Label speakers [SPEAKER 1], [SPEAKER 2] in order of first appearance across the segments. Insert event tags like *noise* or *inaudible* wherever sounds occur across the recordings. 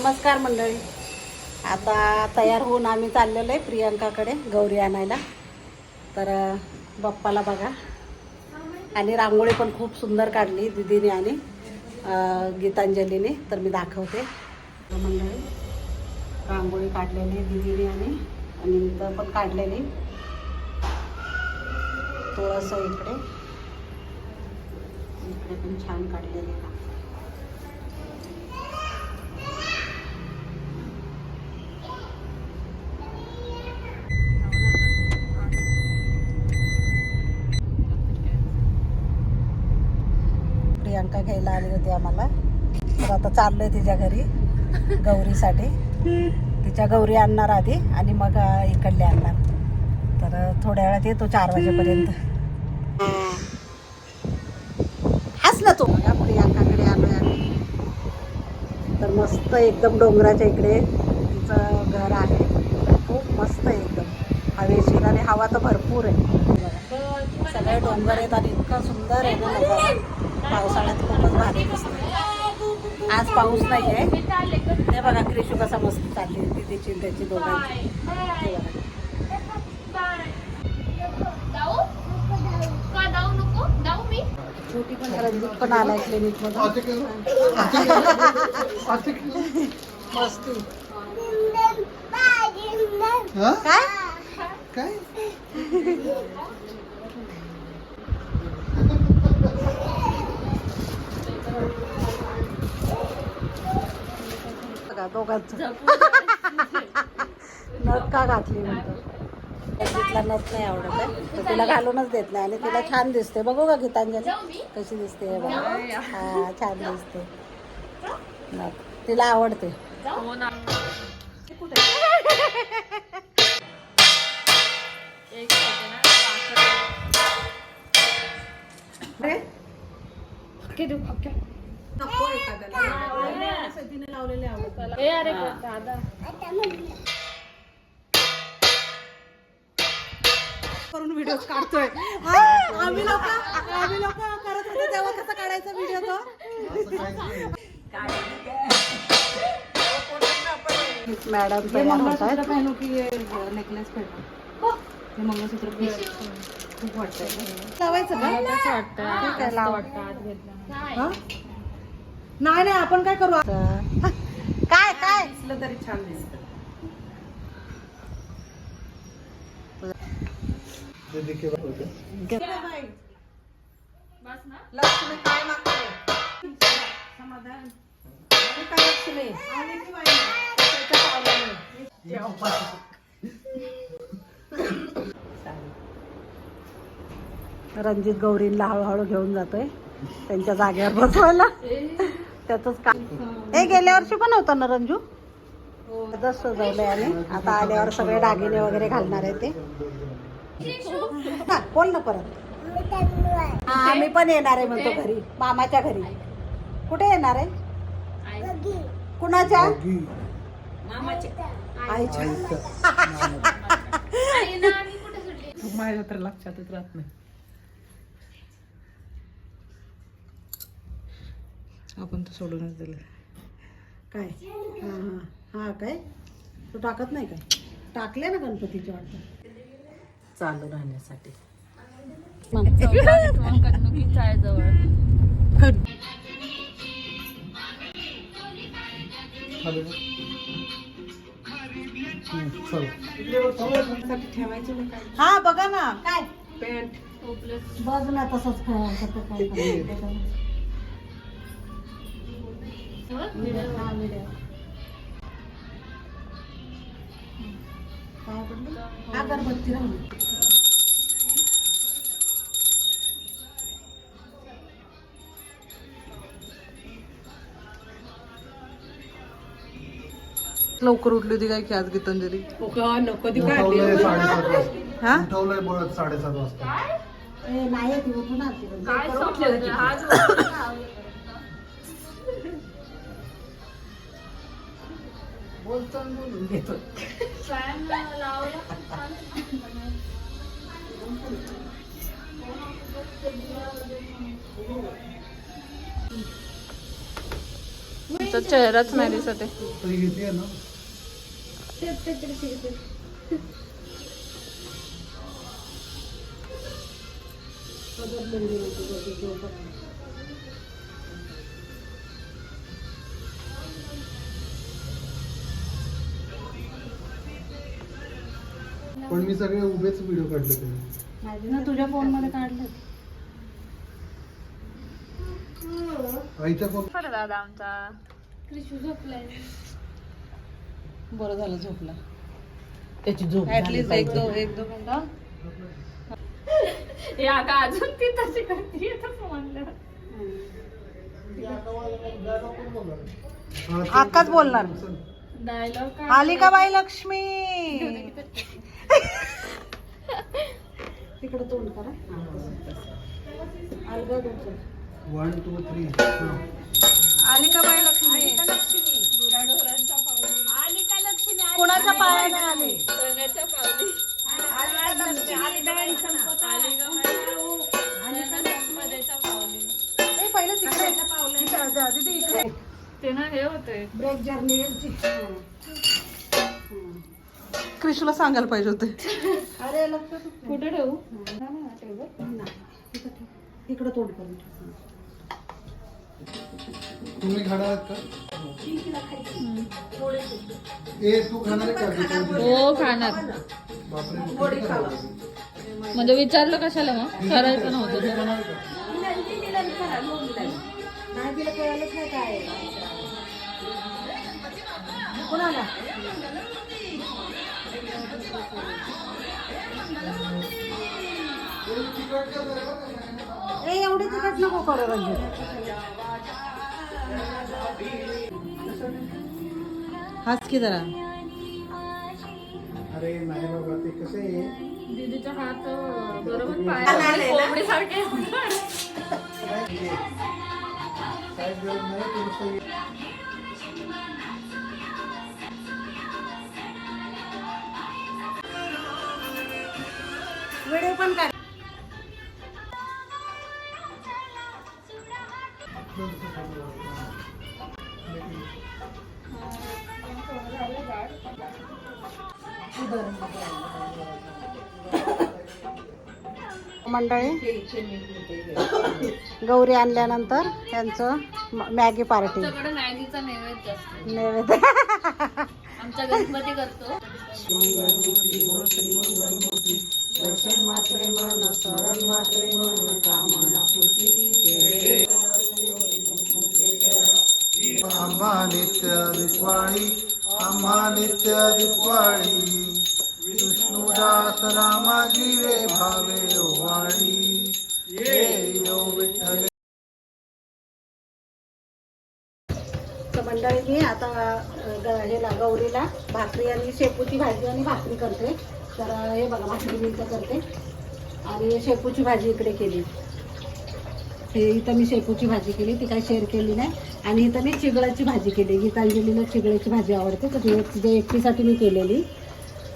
[SPEAKER 1] नमस्कार मंडळी. आता तयार होऊन आम्ही चाललेलो आहे प्रियंकाकडे गौरी आणायला. तर बाप्पाला बघा. आणि रांगोळी पण खूप सुंदर काढली दिदीने आणि गीतांजलीने. तर मी दाखवते. मंडळी रांगोळी काढलेली दिदीने आणि आणि तर पण काढलेली. थोडंसं इकडे. इकडे पण छान काढलेली प्रियांका घ्यायला आली होती आम्हाला. तर आता चाललोय तिच्या घरी गौरीसाठी. तिच्या गौरी आणणार आधी आणि मग इकडले आणणार. तर थोड्या वेळात येतो चार वाजेपर्यंत. हाच ना तो. या प्रियांकाकडे आलोय आम्ही. तर मस्त एकदम डोंगराच्या इकडे तिचं घर आहे. खूप मस्त आहे एकदम. हवेशीर आणि हवा तर भरपूर आहे. सगळे डोंगर आहेत आणि इतकं सुंदर आहे ना पावसाळ्यात खूपच भारी दिसतं आज पाऊस नाही आहे ते बघा क्रिशू कसा मस्त चालली आहे. तिची आणि त्याची दोघांची बघा. छोटी पण रंजित पण आलाय क्लिनिक मधून. मस्ती. काय?
[SPEAKER 2] काय?
[SPEAKER 1] बघा दोघांचं. *laughs* नथ का घातली म्हणतो तिला नथ नाही आवडत आहे. तर तिला घालूनच देत नाही आणि तिला छान दिसते. बघू का गीतांजली? कशी दिसते हे बघा. हा छान दिसते. नथ तिला आवडते. तिने लावलेले आवडत करून व्हिडिओ काढतोय. हा, आम्ही लोक आम्ही लोक करत होतो तेव्हा कसा काढायचा व्हिडिओ तो? मॅडम
[SPEAKER 3] नेकलेस हे मंगळसूत्र खूप वाटतं
[SPEAKER 1] लावायचं का? ठीक आहे लावा? नाही नाही आपण काय करू? आता? काय काय?
[SPEAKER 3] दिसलं तरी छान दिसतं.
[SPEAKER 1] लक्ष्मी काय मागते समाधान. आणि काय लक्ष्मी आली की बाई? त्याच्या पावलाने. रणजित गौरींला हळूहळू घेऊन जातोय. त्यांच्या जागेवर बसवायला. त्याच का हे गेल्या वर्षी पण होतं ना रंजू? तसंच सजवलंय आणि आता आल्यावर सगळे दागिने वगैरे घालणार आहे ते. हा, बोल ना परत. हा आम्ही पण येणार आहे म्हणतो घरी. मामाच्या घरी. कुठे येणार आहे? कुणाच्या? आईच्या. *laughs*
[SPEAKER 3] माझ्या तर लक्षातच राहत नाही. आपण तर सोडूनच दिलं.
[SPEAKER 1] काय? हा हा. हा काय? तू टाकत नाही काय? टाकले ना गणपतीच्या वाटतं.
[SPEAKER 3] चालू राहण्यासाठी. ठेवायचे ना. काय
[SPEAKER 1] हा बघा ना काय
[SPEAKER 3] पॅन्ट
[SPEAKER 1] बघ ना तसंच काय अगरबत्ती राहिली
[SPEAKER 3] लवकर उठली होती काय की आज गीतांजली?
[SPEAKER 2] उठवलंय साडेसात वाजता.
[SPEAKER 3] हा?
[SPEAKER 2] उठवलंय बोलत साडेसात वाजता.
[SPEAKER 1] नाही ती उठून आलती पण. लवकर उठली.
[SPEAKER 3] बोलतो आणि बोलून घेतो
[SPEAKER 4] तुमचा चेहराच नाही दिसत आहे
[SPEAKER 2] तरी घेते ना पण मी सगळे उभेच व्हिडिओ काढले ते.
[SPEAKER 1] ना तुझ्या फोनमध्ये काढलं.
[SPEAKER 2] आईच्या फोन
[SPEAKER 4] बरं दादा आमचा.
[SPEAKER 3] बरं झालं झोपला. त्याची झोप
[SPEAKER 1] ऍटलीस्ट एक दोन एक दोन मिनिटं.
[SPEAKER 4] या का अजून ती तशी करते म्हणलं.
[SPEAKER 1] आकाच बोलणार.
[SPEAKER 4] डायलॉग
[SPEAKER 1] आली का बाई लक्ष्मी. तिकडे तोंड करा. तुमचं?
[SPEAKER 2] वन टू थ्री
[SPEAKER 1] आली का बाई लक्ष्मी. कोणाच्या पायाने आली ए, पहिलं तिकडे. इकडे जा, दीदी इकडे.
[SPEAKER 4] ते ना हे होते
[SPEAKER 1] ब्रेक जर्नी
[SPEAKER 3] क्रिशूला सांगायला पाहिजे होते
[SPEAKER 1] अरे लक्ष
[SPEAKER 4] कुठे ठेवू
[SPEAKER 1] इकडे तोंड करून ठेव.
[SPEAKER 2] तुम्ही खाणार आहात का ए तू खाणार आहे का
[SPEAKER 4] हो खाणार
[SPEAKER 2] बापरे
[SPEAKER 4] म्हणजे विचारलं कशाला मग करायचं नव्हतं ते.
[SPEAKER 2] खाणार का
[SPEAKER 1] नाही तिला कळालंच नाही काय आहे. कोणाला? ए एवढी तिकट नको करू रंजित
[SPEAKER 3] हाच की जरा.
[SPEAKER 2] अरे नाही बाबा ते कसे आहे?
[SPEAKER 4] दीदीचा हात बरोबर पाय कोंबडीसारखे
[SPEAKER 2] नाही
[SPEAKER 1] व्हिडिओ पण काढ. मंडळी गौरी आणल्यानंतर त्यांचं मॅगी पार्टी.
[SPEAKER 4] मॅगीचा नैवेद्य
[SPEAKER 1] नैवेद्य.
[SPEAKER 4] आमचा गणपती करतो. *laughs*
[SPEAKER 2] वचन मात्रे मन स्मरण मात्रे मन कामना पूर्ती आम्हा नित्य दिवाळी आम्हा नित्य दिवाळी विष्णुदास रामा जीवे भावे ओवाळी ये यो विठ्ठल
[SPEAKER 1] मंडळी मी आता हे गौरीला भाकरी आणि शेपूची भाजी आणि भाकरी करते. तर हे बघा भाकरी मी इथं करते. आणि शेपूची भाजी इकडे केली. हे इथं मी शेपूची भाजी केली ती काही शेअर केली नाही. आणि इथं मी चिगळाची भाजी केली. गीतांजलीला चिगळाची भाजी आवडते तर ती तिच्या एकटीसाठी मी केलेली.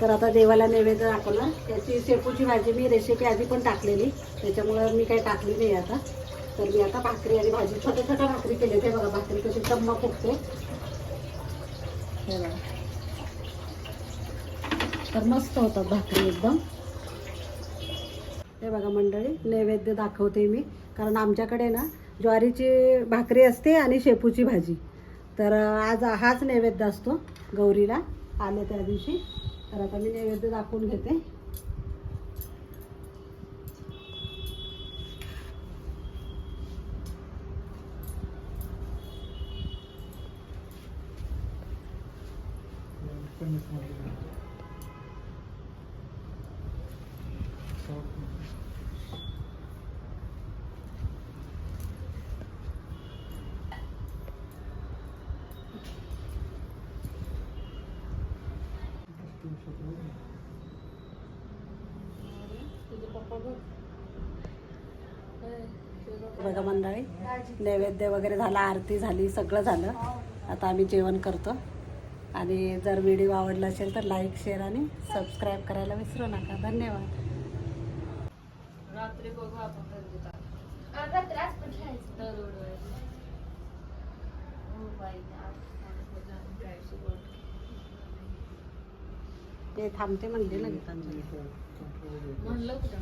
[SPEAKER 1] तर आता देवाला नैवेद्य दाखवणार. त्याची शेपूची भाजी मी रेसिपी आधी पण टाकलेली. त्याच्यामुळं मी काही टाकली नाही आता. तर मी आता भाकरी आणि भाजी छोट्या छोट्या भाकरी केले ते बघा भाकरी कशी चम्मा फुटते हे बघा. तर मस्त होतात भाकरी एकदम. हे बघा मंडळी नैवेद्य दाखवते मी. कारण आमच्याकडे ना ज्वारीची भाकरी असते आणि शेपूची भाजी. तर आज हाच नैवेद्य असतो गौरीला. आले त्या दिवशी. तर आता मी नैवेद्य दाखवून घेते. बघा मंडळी नैवेद्य वगैरे झाला आरती झाली सगळं झालं. आता आम्ही जेवण करतो. आणि जर व्हिडिओ आवडला असेल तर लाईक शेअर आणि सबस्क्राईब करायला विसरू नका. धन्यवाद.
[SPEAKER 4] रात्री बघू आपण उडवायचं.
[SPEAKER 1] ते थांबते म्हणले ना गीतांजली
[SPEAKER 4] म्हणलं कुठं